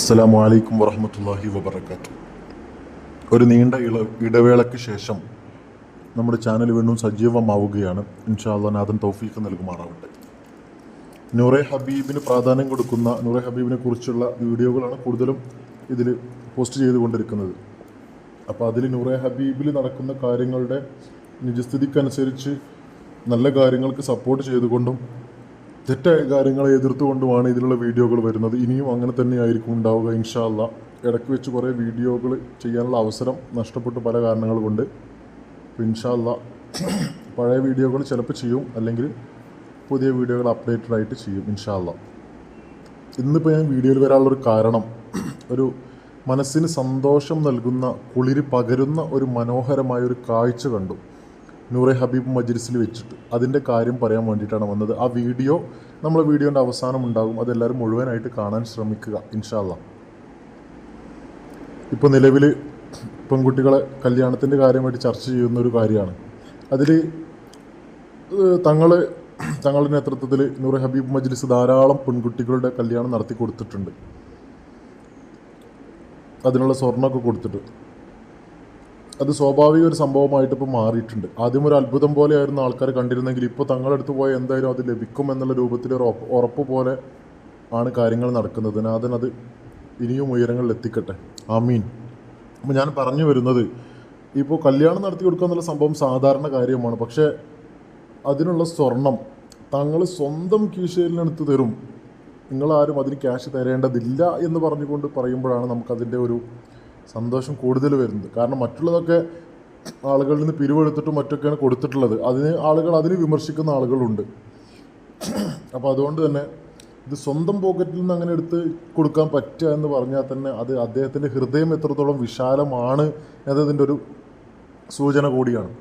അസ്സലാമു അലൈക്കും വറഹമത്തല്ലാഹി വബർക്കാത്തു ഒരു നീണ്ട ഇള ഇടവേളയ്ക്ക് ശേഷം നമ്മുടെ ചാനൽ വീണ്ടും സജീവമാവുകയാണ്. ഇൻഷാല്ലാ നാദൻ തൗഫീഖ് നൽകുമാറാവട്ടെ. നൂറെ ഹബീബിന് പ്രാധാന്യം കൊടുക്കുന്ന നൂറെ ഹബീബിനെ കുറിച്ചുള്ള വീഡിയോകളാണ് കൂടുതലും ഇതിൽ പോസ്റ്റ് ചെയ്തുകൊണ്ടിരിക്കുന്നത്. അപ്പോൾ അതിൽ നൂറെ ഹബീബിൽ നടക്കുന്ന കാര്യങ്ങളുടെ നിജസ്ഥിതിക്കനുസരിച്ച് നല്ല കാര്യങ്ങൾക്ക് സപ്പോർട്ട് ചെയ്തുകൊണ്ടും തെറ്റായ കാര്യങ്ങളെ എതിർത്തുകൊണ്ടുമാണ് ഇതിലുള്ള വീഡിയോകൾ വരുന്നത്. ഇനിയും അങ്ങനെ തന്നെയായിരിക്കും ഉണ്ടാവുക ഇൻഷാല്ല ഇടയ്ക്ക് വെച്ച് കുറേ വീഡിയോകൾ ചെയ്യാനുള്ള അവസരം നഷ്ടപ്പെട്ടു പല കാരണങ്ങൾ കൊണ്ട് അപ്പോൾ ഇൻഷാ അല്ലാ. പഴയ വീഡിയോകൾ ചിലപ്പോൾ ചെയ്യും. അല്ലെങ്കിൽ പുതിയ വീഡിയോകൾ അപ്ഡേറ്റഡ് ആയിട്ട് ചെയ്യും ഇൻഷാല്ല ഇന്നിപ്പോൾ ഞാൻ വീഡിയോയിൽ വരാനുള്ളൊരു കാരണം ഒരു മനസ്സിന് സന്തോഷം നൽകുന്ന കുളിര് പകരുന്ന ഒരു മനോഹരമായ ഒരു കാഴ്ച കണ്ടു. നൂറെ ഹബീബ് മജ്ലിസിൽ വെച്ചിട്ട് അതിന്റെ കാര്യം പറയാൻ വേണ്ടിയിട്ടാണ് വന്നത്. ആ വീഡിയോ നമ്മളെ വീഡിയോന്റെ അവസാനം ഉണ്ടാകും. അതെല്ലാവരും മുഴുവനായിട്ട് കാണാൻ ശ്രമിക്കുക ഇൻഷാല്ല ഇപ്പോൾ നിലവിൽ പെൺകുട്ടികളെ കല്യാണത്തിന്റെ കാര്യമായിട്ട് ചർച്ച ചെയ്യുന്ന ഒരു കാര്യമാണ്. അതിൽ തങ്ങൾ തങ്ങളുടെ നേതൃത്വത്തിൽ നൂറെ ഹബീബ് മജ്ലിസ് ധാരാളം പെൺകുട്ടികളുടെ കല്യാണം നടത്തി കൊടുത്തിട്ടുണ്ട്. അതിനുള്ള സ്വർണമൊക്കെ കൊടുത്തിട്ട്. അത് സ്വാഭാവിക ഒരു സംഭവമായിട്ട് ഇപ്പോൾ മാറിയിട്ടുണ്ട്. ആദ്യം ഒരു അത്ഭുതം പോലെ പോലെയായിരുന്നു ആൾക്കാർ കണ്ടിരുന്നെങ്കിൽ ഇപ്പോൾ തങ്ങളെടുത്ത് പോയാൽ എന്തായാലും അത് ലഭിക്കും എന്നുള്ള രൂപത്തിൽ ഒരു ഉറപ്പ് പോലെ ആണ് കാര്യങ്ങൾ നടക്കുന്നത്. നാഥനത് ഇനിയും ഉയരങ്ങളിൽ എത്തിക്കട്ടെ. ആമീൻ. അപ്പോൾ ഞാൻ പറഞ്ഞു വരുന്നത് ഇപ്പോൾ കല്യാണം നടത്തി കൊടുക്കുക എന്നുള്ള സംഭവം സാധാരണ കാര്യമാണ്. പക്ഷേ അതിനുള്ള സ്വർണം തങ്ങൾ സ്വന്തം കീശയിലെടുത്ത് തരും. നിങ്ങളാരും അതിന് ക്യാഷ് തരേണ്ടതില്ല എന്ന് പറഞ്ഞുകൊണ്ട് പറയുമ്പോഴാണ് നമുക്കതിന്റെ ഒരു സന്തോഷം കൂടുതൽ വരുന്നത്. കാരണം മറ്റുള്ളതൊക്കെ ആളുകളിൽ നിന്ന് പിരിവെടുത്തിട്ടും മറ്റൊക്കെയാണ് കൊടുത്തിട്ടുള്ളത്. അതിന് ആളുകൾ അതിന് വിമർശിക്കുന്ന ആളുകളുണ്ട്. അപ്പോൾ അതുകൊണ്ട് തന്നെ ഇത് സ്വന്തം പോക്കറ്റിൽ നിന്ന് അങ്ങനെ എടുത്ത് കൊടുക്കാൻ പറ്റുക എന്ന് പറഞ്ഞാൽ തന്നെ അത് അദ്ദേഹത്തിന്റെ ഹൃദയം എത്രത്തോളം വിശാലമാണ് എന്നതിന്റെ ഒരു സൂചന കൂടിയാണ്.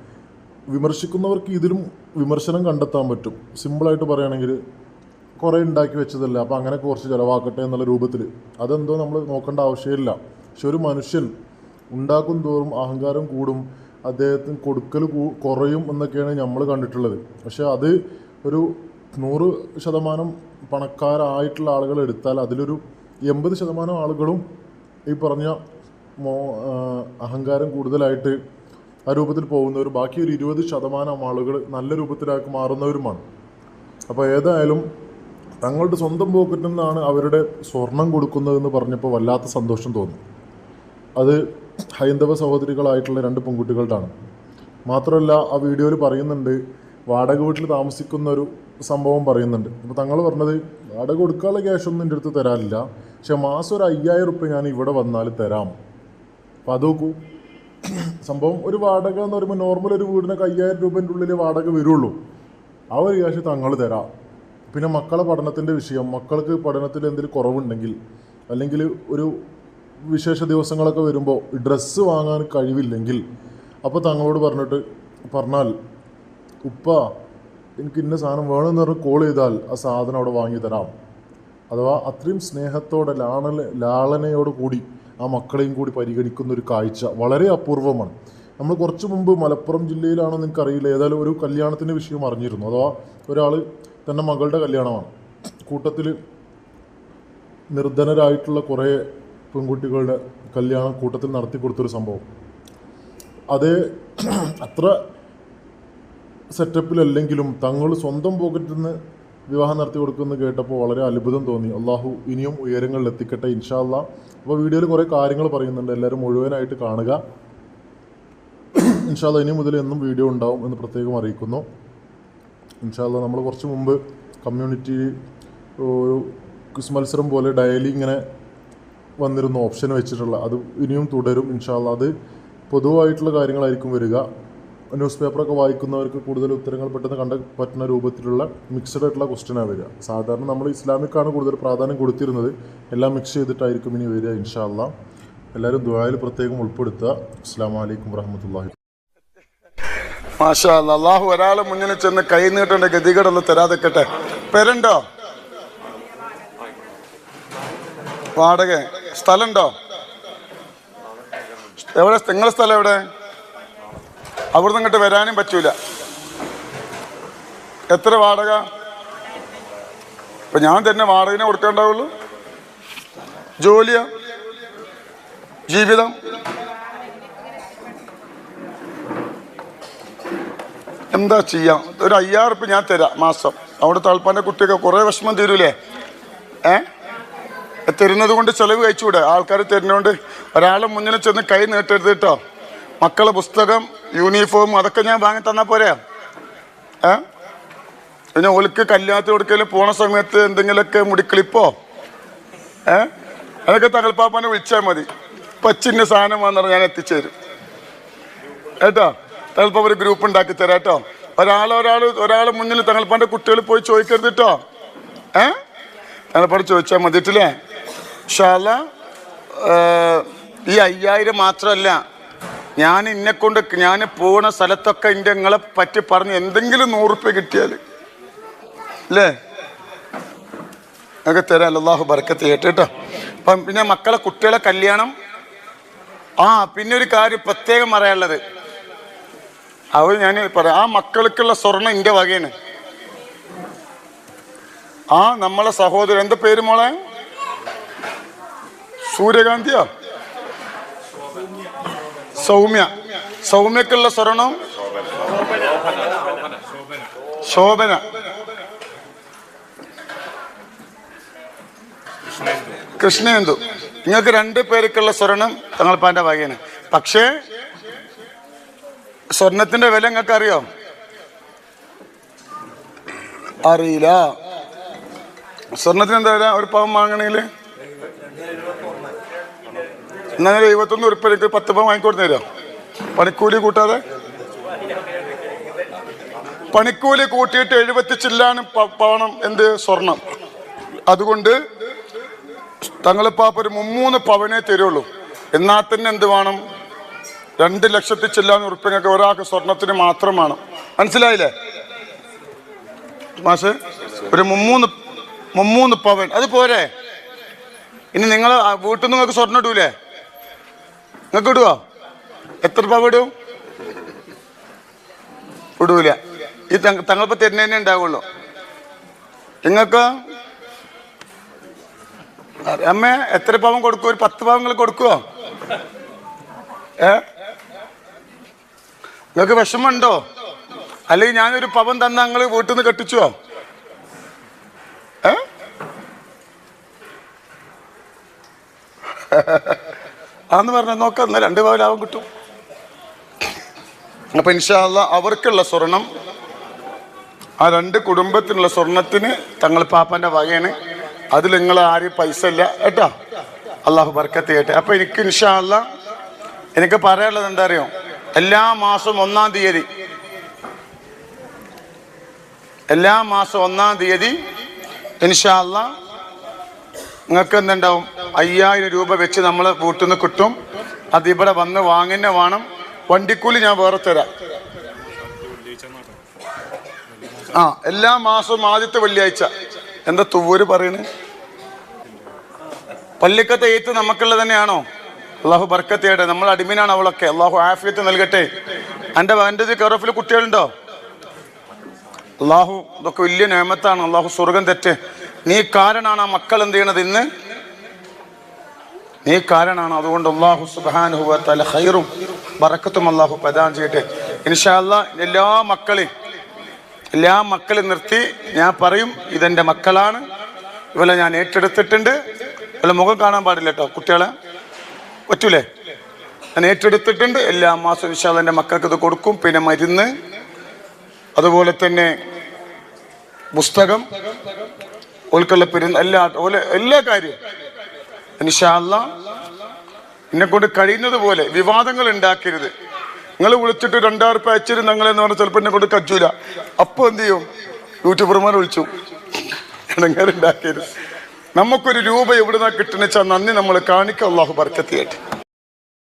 വിമർശിക്കുന്നവർക്ക് ഇതിലും വിമർശനം കണ്ടെത്താൻ പറ്റും. സിമ്പിളായിട്ട് പറയുകയാണെങ്കിൽ കുറേ ഉണ്ടാക്കി വെച്ചതല്ല അപ്പോൾ അങ്ങനെ കുറച്ച് ചിലവാക്കട്ടെ എന്നുള്ള രൂപത്തിൽ അതെന്തോ നമ്മൾ നോക്കേണ്ട ആവശ്യമില്ല. പക്ഷെ ഒരു മനുഷ്യൻ ഉണ്ടാക്കും തോറും അഹങ്കാരം കൂടും അദ്ദേഹത്തിന് കൊടുക്കൽ കുറയും എന്നൊക്കെയാണ് നമ്മൾ കണ്ടിട്ടുള്ളത്. പക്ഷെ അത് ഒരു നൂറ് ശതമാനം പണക്കാരായിട്ടുള്ള ആളുകൾ എടുത്താൽ അതിലൊരു എൺപത് ശതമാനം ആളുകളും ഈ പറഞ്ഞ മോ അഹങ്കാരം കൂടുതലായിട്ട് ആ രൂപത്തിൽ പോകുന്നവർ ബാക്കി ഒരു ഇരുപത് ശതമാനം ആളുകൾ നല്ല രൂപത്തിലാക്കി മാറുന്നവരുമാണ്. അപ്പോൾ ഏതായാലും തങ്ങളുടെ സ്വന്തം പോക്കറ്റിൽ നിന്നാണ് അവരുടെ സ്വർണം കൊടുക്കുന്നതെന്ന് പറഞ്ഞപ്പോൾ വല്ലാത്ത സന്തോഷം തോന്നി. അത് ഹൈന്ദവ സഹോദരികളായിട്ടുള്ള രണ്ട് പെൺകുട്ടികളുടെയാണ്. മാത്രമല്ല ആ വീഡിയോയിൽ പറയുന്നുണ്ട് വാടക വീട്ടിൽ താമസിക്കുന്ന ഒരു സംഭവം പറയുന്നുണ്ട്. അപ്പോൾ തങ്ങൾ പറഞ്ഞത് വാടക കൊടുക്കാനുള്ള ക്യാഷ് ഒന്നും എന്റെ അടുത്ത് തരാനില്ല. പക്ഷെ മാസം ഒരു അയ്യായിരം റുപ്യ ഞാൻ ഇവിടെ വന്നാൽ തരാം. അപ്പോൾ അത് നോക്കൂ. സംഭവം ഒരു വാടക എന്ന് പറയുമ്പോൾ നോർമൽ ഒരു വീടിനൊക്കെ അയ്യായിരം രൂപേന്റെ ഉള്ളിൽ വാടക വരുള്ളൂ. ആ ഒരു ക്യാഷ് തങ്ങൾ തരാം. പിന്നെ മക്കളെ പഠനത്തിന്റെ വിഷയം മക്കൾക്ക് പഠനത്തിൽ എന്തെങ്കിലും കുറവുണ്ടെങ്കിൽ അല്ലെങ്കിൽ ഒരു വിശേഷ ദിവസങ്ങളൊക്കെ വരുമ്പോൾ ഡ്രസ്സ് വാങ്ങാൻ കഴിവില്ലെങ്കിൽ അപ്പോൾ തങ്ങളോട് പറഞ്ഞിട്ട് പറഞ്ഞാൽ ഉപ്പ എനിക്ക് ഇന്ന സാധനം വേണമെന്ന് പറഞ്ഞ് കോൾ ചെയ്താൽ ആ സാധനം അവിടെ വാങ്ങി തരാം. അഥവാ അത്രയും സ്നേഹത്തോടെ ലാണ ലാളനയോട് കൂടി ആ മക്കളെയും കൂടി പരിഗണിക്കുന്ന ഒരു കാഴ്ച വളരെ അപൂർവമാണ്. നമ്മൾ കുറച്ച് മുമ്പ് മലപ്പുറം ജില്ലയിലാണോ നിങ്ങൾക്ക് എനിക്കറിയില്ല ഏതായാലും ഒരു കല്യാണത്തിന്റെ വിഷയം അറിഞ്ഞിരുന്നു. അഥവാ ഒരാൾ തന്റെ മകളുടെ കല്യാണമാണ്. കൂട്ടത്തിൽ നിർധനരായിട്ടുള്ള കുറേ പെൺകുട്ടികളുടെ കല്യാണം കൂട്ടത്തിൽ നടത്തി കൊടുത്തൊരു സംഭവം. അത് അത്ര സെറ്റപ്പിലല്ലെങ്കിലും തങ്ങൾ സ്വന്തം പോക്കറ്റിൽ നിന്ന് വിവാഹം നടത്തി കൊടുക്കുമെന്ന് കേട്ടപ്പോൾ വളരെ അത്ഭുതം തോന്നി. അള്ളാഹു ഇനിയും ഉയരങ്ങളിൽ എത്തിക്കട്ടെ ഇൻഷാല്ല അപ്പോൾ വീഡിയോയിൽ കുറേ കാര്യങ്ങൾ പറയുന്നുണ്ട്. എല്ലാവരും മുഴുവനായിട്ട് കാണുക. ഇൻഷാല്ല ഇനി മുതൽ എന്നും വീഡിയോ ഉണ്ടാവും എന്ന് പ്രത്യേകം അറിയിക്കുന്നു. ഇൻഷാല്ല നമ്മൾ കുറച്ച് മുമ്പ് കമ്മ്യൂണിറ്റി ഒരു ക്വിസ് മത്സരം പോലെ ഡയലി ഇങ്ങനെ വന്നിരുന്ന ഓപ്ഷൻ വെച്ചിട്ടുള്ള അത് ഇനിയും തുടരും ഇൻഷാല്ല അത് പൊതുവായിട്ടുള്ള കാര്യങ്ങളായിരിക്കും വരിക. ന്യൂസ് പേപ്പറൊക്കെ വായിക്കുന്നവർക്ക് കൂടുതൽ ഉത്തരങ്ങൾ പെട്ടെന്ന് കണ്ട പറ്റുന്ന രൂപത്തിലുള്ള മിക്സഡ് ആയിട്ടുള്ള ക്വസ്റ്റ്യനാണ് വരിക. സാധാരണ നമ്മൾ ഇസ്ലാമിക്കാണ് കൂടുതൽ പ്രാധാന്യം കൊടുത്തിരുന്നത്. എല്ലാം മിക്സ് ചെയ്തിട്ടായിരിക്കും ഇനി വരിക ഇൻഷാല്ല എല്ലാവരും ദുബായിൽ പ്രത്യേകം ഉൾപ്പെടുത്തുക. അസ്സാം വലൈക്കും വറഹമത്തല്ലാഹി മാഷാ. അള്ളാഹു ഒരാളെ മുന്നിൽ ചെന്ന് കൈ നീട്ടേണ്ട ഗതികേടൊന്നും തരാതെക്കട്ടെ പെരുണ്ടോ? വാടക. സ്ഥലമുണ്ടോ? എവിടെ? നിങ്ങളെ സ്ഥലം എവിടെ? അവിടുന്ന് ഇങ്ങോട്ട് വരാനും പറ്റൂല. എത്ര വാടക? ഇപ്പൊ ഞാൻ തന്നെ വാടകനെ കൊടുക്കേണ്ടാവുള്ളൂ. ജോലിയാ? ജീവിതം? എന്താ ചെയ്യാം? ഒരു അയ്യായിരം ഉറുപ്പ്യ ഞാൻ തരാം മാസം. അവിടെ തളപ്പാന്റെ കുട്ടിയൊക്കെ കുറേ വിഷമം തീരൂലേ? ഏ? തരുന്നത് കൊണ്ട് ചെലവ് കഴിച്ചുകൂടെ? ആൾക്കാർ തരുന്നതുകൊണ്ട് ഒരാളെ മുന്നിൽ ചെന്ന് കൈ നീട്ടരുത് കേട്ടോ. മക്കളെ പുസ്തകം യൂണിഫോം അതൊക്കെ ഞാൻ വാങ്ങി തന്നാൽ പോരാ? ഏ? പിന്നെ ഓൾക്ക് കല്യാണത്തിന് കൊടുക്കൽ പോണ സമയത്ത് എന്തെങ്കിലുമൊക്കെ മുടിക്കളിപ്പോ? ഏ? അതൊക്കെ തകൽപ്പാപ്പാനെ വിളിച്ചാൽ മതി. പച്ചിന്റെ സാധനം വന്നാൽ ഞാൻ എത്തിച്ചേരും. കേട്ടോ? തകൽപ്പാപ്പ ഒരു ഗ്രൂപ്പ് ഉണ്ടാക്കി തരാം കേട്ടോ. ഒരാൾ ഒരാൾ ഒരാൾ മുന്നിൽ തകൽപ്പാന്റെ കുട്ടികൾ പോയി ചോദിക്കരുത് കേട്ടോ. ഏ? തകൽപ്പാട് ചോദിച്ചാൽ മതിട്ടില്ലേ? ഷാല ഈ അയ്യായിരം മാത്രമല്ല ഞാൻ എന്നെ കൊണ്ട് ഞാൻ പോണ സ്ഥലത്തൊക്കെ എന്റെ നിങ്ങളെ പറ്റി പറഞ്ഞ് എന്തെങ്കിലും നൂറുപ്യ കിട്ടിയാൽ അല്ലേ ഒക്കെ തരാം അല്ലാഹു ബർക്കത്ത് കേട്ടോ. അപ്പം പിന്നെ മക്കളെ കുട്ടികളെ കല്യാണം. ആ പിന്നെ ഒരു കാര്യം പ്രത്യേകം പറയാനുള്ളത്. അവർ ഞാൻ പറയാം. ആ മക്കൾക്കുള്ള സ്വർണം എന്റെ വകയാണ്. ആ നമ്മളെ സഹോദരൻ. എന്താ പേര് മോളെ? സൂര്യകാന്തിയോ? സൗമ്യ. സൗമ്യക്കുള്ള സ്വർണം? ശോഭന. കൃഷ്ണേന്ദു. നിങ്ങൾക്ക് രണ്ട് പേർക്കുള്ള സ്വർണം തങ്ങൾപ്പാന്റെ വകയാണ്. പക്ഷേ സ്വർണത്തിന്റെ വില നിങ്ങൾക്ക് അറിയോ അറിയില്ല. സ്വർണത്തിന് എന്താ വില? ഒരു പാവം വാങ്ങണമെങ്കിൽ? എന്നാ ഞാൻ എഴുപത്തൊന്ന് ഉറുപ്പ്യ എനിക്ക് പത്ത് രൂപ വാങ്ങിക്കൊടുത്തു തരാം. പണിക്കൂലി കൂട്ടാതെ? പണിക്കൂലി കൂട്ടിയിട്ട് എഴുപത്തി ചില്ലാണ് പവണം എന്ത്? സ്വർണം. അതുകൊണ്ട് തങ്ങളിപ്പാപ്പ ഒരു മുമ്മൂന്ന് പവനേ തരുള്ളൂ. എന്നാൽ തന്നെ എന്ത് വേണം? രണ്ട് ലക്ഷത്തി ചില്ലാന്ന് ഉറുപ്പ്യങ്ങൾക്ക് ഒരാൾക്ക് സ്വർണത്തിന് മാത്രമാണ് മനസ്സിലായില്ലേ? മാഷ് ഒരു മുമ്മൂന്ന് മുമ്മൂന്ന് പവൻ. അത് പോരെ? ഇനി നിങ്ങൾ വീട്ടിൽ നിന്ന് നിങ്ങൾക്ക് സ്വർണം ഇടൂലേ? നിങ്ങൾക്ക് ഇടുവോ? എത്ര രൂപ ഇടും? ഇടൂല. ഈ തങ്ങ തങ്ങളിപ്പോ തരുന്നതന്നെ ഉണ്ടാവുള്ളൂ. നിങ്ങൾക്ക്? അമ്മ എത്ര പാവം കൊടുക്കും ഒരു പത്ത് പാവങ്ങൾ കൊടുക്കുവോ? ഏ? നിങ്ങക്ക് വിഷമമുണ്ടോ? അല്ലെങ്കിൽ ഞാനൊരു പവൻ തന്ന നിങ്ങൾ വീട്ടിൽ നിന്ന് കെട്ടിച്ചോ ഏ? ആന്ന് പറഞ്ഞ നോക്കാം എന്നാൽ രണ്ട് പവൻ ലാഭം കിട്ടും. അപ്പൊ ഇൻഷാല്ല അവർക്കുള്ള സ്വർണം ആ രണ്ട് കുടുംബത്തിനുള്ള സ്വർണത്തിന് തങ്ങൾ പാപ്പാന്റെ വകയാണ്. അതിൽ നിങ്ങൾ ആരും പൈസ ഇല്ല കേട്ടോ? അള്ളാഹു ബർക്കത്ത് കേട്ടെ. അപ്പൊ എനിക്ക് ഇൻഷാല്ല എനിക്ക് പറയാനുള്ളത് എന്താ അറിയോ? എല്ലാ മാസവും ഒന്നാം തീയതി എല്ലാ മാസം ഒന്നാം തീയതി ഇൻഷാല്ല നിങ്ങൾക്ക് എന്തുണ്ടാവും? അയ്യായിരം രൂപ വെച്ച് നമ്മൾ വീട്ടിൽ കിട്ടും. അത് ഇവിടെ വന്ന് വാങ്ങുന്നെ വേണം. വണ്ടിക്കൂലി ഞാൻ വേറെ തരാം. ആ എല്ലാ മാസവും ആദ്യത്തെ വെള്ളിയാഴ്ച. എന്താ തുവൂര് പറയണേ? പള്ളിക്കത്തെ എയ്ത്ത് നമുക്കുള്ള തന്നെയാണോ? അള്ളാഹു ബർക്കത്തേടെ നമ്മൾ അടിമീനാണ് അവളൊക്കെ. അള്ളാഹു ആഫിയത്ത് നൽകട്ടെ. എന്റെ എന്റെ കറഫിൽ കുട്ടികളുണ്ടോ? അള്ളാഹു ഇതൊക്കെ വലിയ നേമത്താണ് അള്ളാഹു സ്വർഗം തെറ്റ്. നീ കാരണമാണ് ആ മക്കൾ എന്ത് ചെയ്യണത് ഇന്ന്? നീ കാരണമാണ്. അതുകൊണ്ട് അള്ളാഹു സുബാനുഹുവ തല ഹൈറും ബറക്കത്തും അള്ളാഹു പ്രദാനം ചെയ്യട്ടെ. ഇൻഷാല്ല എല്ലാ മക്കളെയും എല്ലാ മക്കളെ നിർത്തി ഞാൻ പറയും ഇതെന്റെ മക്കളാണ്. ഇവരെ ഞാൻ ഏറ്റെടുത്തിട്ടുണ്ട്. ഇവരെ മുഖം കാണാൻ പാടില്ല കേട്ടോ കുട്ടികളെ. പറ്റൂലേ? ഞാൻ ഏറ്റെടുത്തിട്ടുണ്ട്. എല്ലാ മാസവും ഇൻഷാല്ല എന്റെ മക്കൾക്ക് ഇത് കൊടുക്കും. പിന്നെ മരുന്ന്. അതുപോലെ തന്നെ പുസ്തകം. ഓൽക്കുള്ള പെരുന്ന എല്ലാ എല്ലാ കാര്യവും. ഇൻഷാല്ല എന്നെ കൊണ്ട് കഴിയുന്നത് പോലെ വിവാദങ്ങൾ ഉണ്ടാക്കരുത്. നിങ്ങൾ വിളിച്ചിട്ട് രണ്ടായിരം റുപ്യ അയച്ചിട്ട് എന്ന് പറഞ്ഞാൽ ചിലപ്പോൾ എന്നെ കൊണ്ട് കച്ചൂല അപ്പോൾ എന്ത് ചെയ്യും? യൂട്യൂബർമാർ വിളിച്ചു. ഇടങ്ങാറുണ്ടാക്കരുത്. നമുക്കൊരു രൂപ എവിടുന്നാ കിട്ടുന്ന വെച്ചാൽ നന്ദി നമ്മൾ കാണിക്കുക അള്ളാഹു ബർക്കത്തിയായിട്ട്